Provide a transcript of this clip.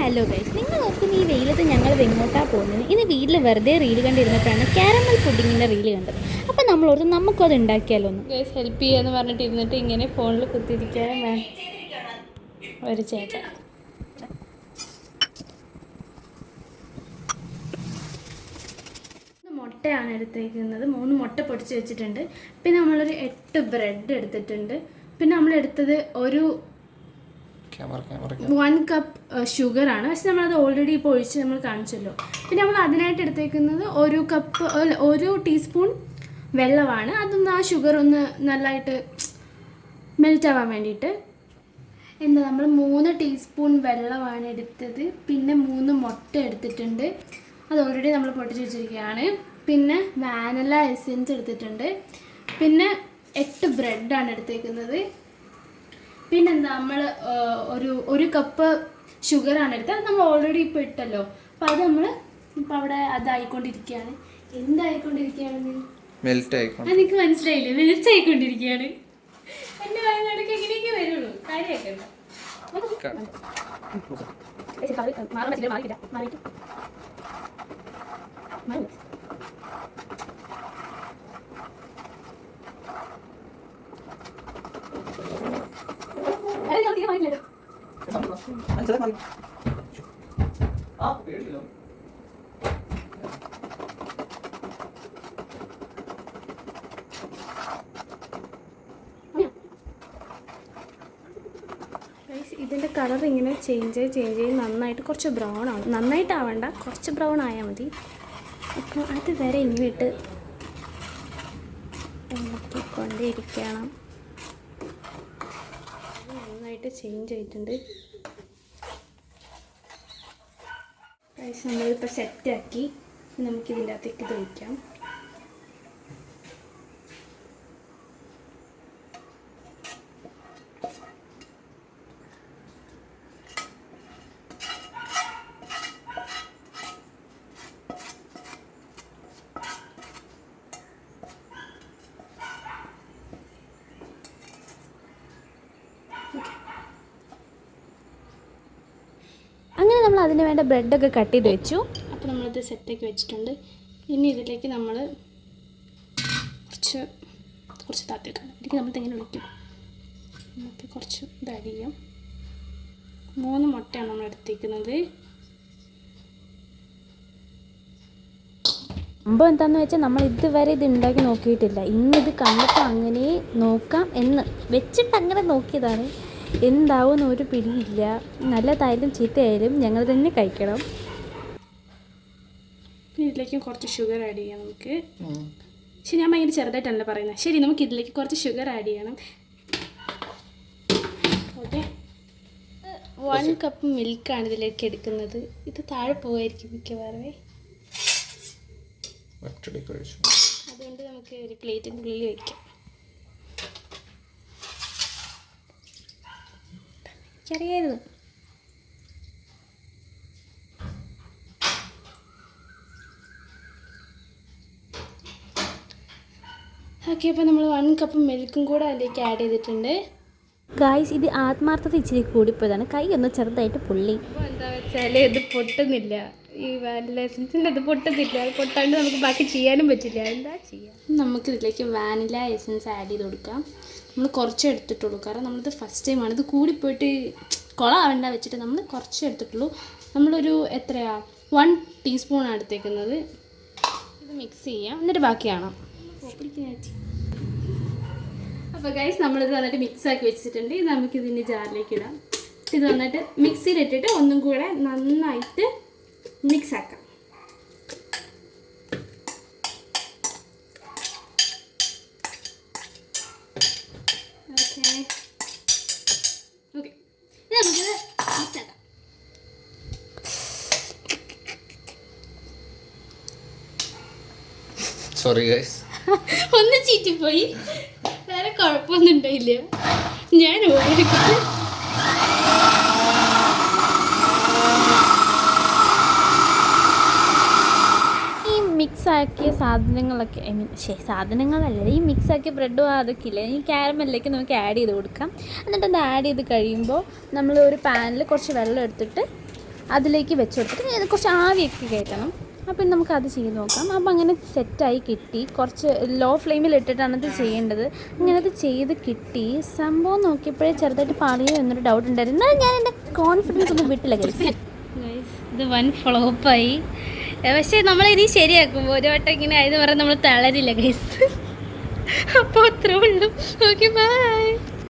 Hello guys നിങ്ങൾ ഓർക്കുന്ന ഈ വെയിലത്ത് ഞങ്ങൾ എങ്ങോട്ടാണ് പോകുന്നത്? ഇന്ന് വീട്ടിൽ വെറുതെ റീൽ കണ്ടിരുന്നിട്ടാണ് കാരമൽ പുഡിങ്ങിന്റെ റീൽ കണ്ടത്. അപ്പം നമ്മളോർത്ത് നമുക്കും അത് ഉണ്ടാക്കിയാലോ ഒന്ന് ഗൈസ് ഹെൽപ്പ് ചെയ്യാന്ന് പറഞ്ഞിട്ട് ഇരുന്നിട്ട് ഇങ്ങനെ ഫോണിൽ കുത്തിരിക്കാൻ ഒരു ചേട്ടൻ. ഇത് മുട്ടയാണ് എടുത്തേക്കുന്നത്. മൂന്ന് മുട്ട പൊടിച്ച് വെച്ചിട്ടുണ്ട്. പിന്നെ നമ്മളൊരു എട്ട് ബ്രെഡ് എടുത്തിട്ടുണ്ട്. പിന്നെ നമ്മൾ എടുത്തത് ഒരു വൺ കപ്പ് ഷുഗർ ആണ്. പക്ഷെ നമ്മളത് ഓൾറെഡി ഇപ്പോൾ ഒഴിച്ച് നമ്മൾ കാണിച്ചല്ലോ. പിന്നെ നമ്മൾ അതിനായിട്ട് എടുത്തേക്കുന്നത് ഒരു കപ്പ് ഒരു ടീസ്പൂൺ വെള്ളമാണ്. അതൊന്ന് ആ ഷുഗർ ഒന്ന് നല്ലതായിട്ട് മെൽറ്റ് ആവാൻ വേണ്ടിയിട്ട്. എന്താ നമ്മൾ മൂന്ന് ടീസ്പൂൺ വെള്ളമാണ് എടുത്തത്. പിന്നെ മൂന്ന് മുട്ട എടുത്തിട്ടുണ്ട്. അത് ഓൾറെഡി നമ്മൾ പൊട്ടിച്ച് വെച്ചിരിക്കുകയാണ്. പിന്നെ വാനില എസെൻസ് എടുത്തിട്ടുണ്ട്. പിന്നെ എട്ട് ബ്രെഡാണ് എടുത്തേക്കുന്നത്. പിന്നെന്താ നമ്മൾ ഒരു ഒരു കപ്പ് ഷുഗറാണ് എടുത്തത്. അത് നമ്മൾ ഓൾറെഡി ഇപ്പോൾ ഇട്ടല്ലോ. അപ്പോൾ അത് നമ്മൾ ഇപ്പോൾ അവിടെ അതായിക്കൊണ്ടിരിക്കുകയാണ്. എന്തായിക്കൊണ്ടിരിക്കുകയാണ് എനിക്ക് മനസ്സിലായില്ലേ? വിളിച്ചായിക്കൊണ്ടിരിക്കുകയാണ് എന്റെ വയനാടൊക്കെ എങ്ങനെയൊക്കെ വരുള്ളൂ. കാര്യമൊക്കെ ഇതിന്റെ കളർ ഇങ്ങനെ ചേഞ്ച് ആയി ചേഞ്ച് ചെയ്ത് നന്നായിട്ട് കുറച്ച് ബ്രൗൺ ആവും. നന്നായിട്ട് ആവണ്ട കുറച്ച് ബ്രൗൺ ആയാൽ മതി. അപ്പോൾ അത് വരെ ഇങ്ങോട്ട് ഇളക്കിക്കൊണ്ടേയിരിക്കണം. ഇരിക്കണം നന്നായിട്ട് ചേഞ്ച് ആയിട്ടുണ്ട്. റൈസ് നമ്മളിപ്പോൾ സെറ്റാക്കി. നമുക്ക് ഇതിന്റെ അകത്തേക്ക് വയ്ക്കാം അങ്ങനെ നമ്മൾ അതിന് വേണ്ട ബ്രെഡൊക്കെ കട്ട് ചെയ്ത് വെച്ചു. അപ്പോൾ നമ്മളിത് സെറ്റാക്കി വെച്ചിട്ടുണ്ട്. ഇനി ഇതിലേക്ക് നമ്മൾ കുറച്ച് കുറച്ച് താത്തി വെക്കണം ഇതിലേക്ക് നമ്മൾ തെങ്ങനെ വിളിക്കും? നമുക്ക് കുറച്ച് ഇതരിയും മൂന്ന് മുട്ടയാണ് നമ്മൾ എടുത്തേക്കുന്നത് സംഭവം എന്താണെന്ന് വെച്ചാൽ നമ്മൾ ഇതുവരെ ഇത് ഉണ്ടാക്കി നോക്കിയിട്ടില്ല. ഇന്ന് ഇത് കണ്ടപ്പോൾ അങ്ങനെ നോക്കാം എന്ന് വെച്ചിട്ട് അങ്ങനെ നോക്കിയതാണ്. എന്താവും ഒരു പിടിയില്ല. നല്ലതായാലും ചീത്തയായാലും ഞങ്ങൾ തന്നെ കഴിക്കണം. പിന്നെ ഇതിലേക്ക് കുറച്ച് ഷുഗർ ആഡ് ചെയ്യാം നമുക്ക്. ശരി ഞാൻ ഭയങ്കര ചെറുതായിട്ടല്ലേ പറയുന്നത് ശരി നമുക്ക് ഇതിലേക്ക് കുറച്ച് ഷുഗർ ആഡ് ചെയ്യണം. ഓക്കെ. വൺ കപ്പ് മിൽക്കാണ് ഇതിലേക്ക് എടുക്കുന്നത്. ഇത് താഴെ പോകായിരിക്കും മിക്കവാറേ അതുകൊണ്ട് നമുക്ക് ഒരു പ്ലേറ്റിന്റെ ഉള്ളിൽ വെക്കാം. എനിക്കറിയായിരുന്നു. ഓക്കെ അപ്പോൾ നമ്മൾ വൺ കപ്പ് മിൽക്കും കൂടെ അതിലേക്ക് ആഡ് ചെയ്തിട്ടുണ്ട്. ഗായ്സ് ഇത് ആത്മാർത്ഥത ഇച്ചിരി കൂടിപ്പോയതാണ്. കൈ ഒന്ന് ചെറുതായിട്ട് പുള്ളി. അപ്പോൾ എന്താ വെച്ചാൽ ഇത് പൊട്ടുന്നില്ല. ഈ വാനില എസൻസിന്റെ ഇത് പൊട്ടത്തില്ല അത് പൊട്ടാണ്ട് നമുക്ക് ബാക്കി ചെയ്യാനും പറ്റില്ല. എന്താ ചെയ്യാം? നമുക്ക് ഇതിലേക്ക് വാനില എസൻസ് ആഡ് ചെയ്ത് കൊടുക്കാം. നമ്മൾ കുറച്ച് എടുത്തിട്ടുള്ളൂ. കാരണം നമ്മളിത് ഫസ്റ്റ് ടൈമാണ് ഇത് കൂടിപ്പോയിട്ട് കുളമാവേണ്ട വെച്ചിട്ട് നമ്മൾ കുറച്ച് എടുത്തിട്ടുള്ളൂ. നമ്മളൊരു എത്രയാ? വൺ ടീസ്പൂണാണ് എടുത്തേക്കുന്നത്. ഇത് മിക്സ് ചെയ്യാം. എന്നിട്ട് ബാക്കി കാണാം. അപ്പോൾ ഗൈസ് നമ്മളിത് വന്നിട്ട് മിക്സ് ആക്കി വെച്ചിട്ടുണ്ട്. നമുക്കിതിന്റെ ജാറിലേക്ക് ഇടാം. ഇത് വന്നിട്ട് മിക്സിയിലിട്ടിട്ട് ഒന്നും കൂടെ നന്നായിട്ട് മിക്സ് ആക്കാം സോറി ഗൈസ് ഒന്ന് ചീറ്റിപ്പോയി. വേറെ കുഴപ്പമൊന്നും ഉണ്ടായില്ല. ഞാൻ ഓടിക്കുന്നത് ഈ മിക്സ് ആക്കിയ സാധനങ്ങളൊക്കെ ഐ മീൻ ശേ സാധനങ്ങളല്ല. ഈ മിക്സ് ആക്കിയ ബ്രെഡും അതൊക്കെ ഇല്ലേ? ഈ ക്യാരമലിലേക്ക് നമുക്ക് ആഡ് ചെയ്ത് കൊടുക്കാം. എന്നിട്ട് അത് ആഡ് ചെയ്ത് കഴിയുമ്പോൾ നമ്മൾ ഒരു പാനിൽ കുറച്ച് വെള്ളം എടുത്തിട്ട് അതിലേക്ക് വെച്ച് കൊടുത്തിട്ട് കുറച്ച് ആവിയൊക്കെ കയറ്റണം അപ്പം നമുക്ക് അത് ചെയ്ത് നോക്കാം. അപ്പം അങ്ങനെ സെറ്റായി കിട്ടി. കുറച്ച് ലോ ഫ്ലെയിമിൽ ഇട്ടിട്ടാണ് ഇത് ചെയ്യേണ്ടത്. അങ്ങനെ അത് ചെയ്ത് കിട്ടി. സംഭവം നോക്കിയപ്പോഴേ ചെറുതായിട്ട് പാളിയോ എന്നൊരു ഡൗട്ട് ഉണ്ടായിരുന്നു. ഞാൻ എന്റെ കോൺഫിഡൻസ് ഒന്നും വിട്ടില്ല കഴിച്ചു ഇത് വൻ ഫ്ലോപ്പായി പക്ഷേ നമ്മൾ ഇനി ശരിയാക്കും ഒരു വട്ടം ഇങ്ങനെ ആയത് പറഞ്ഞാൽ നമ്മൾ തളരില്ല ഗൈസ് അപ്പോൾ അത്രേ ഉള്ളൂ. Okay bye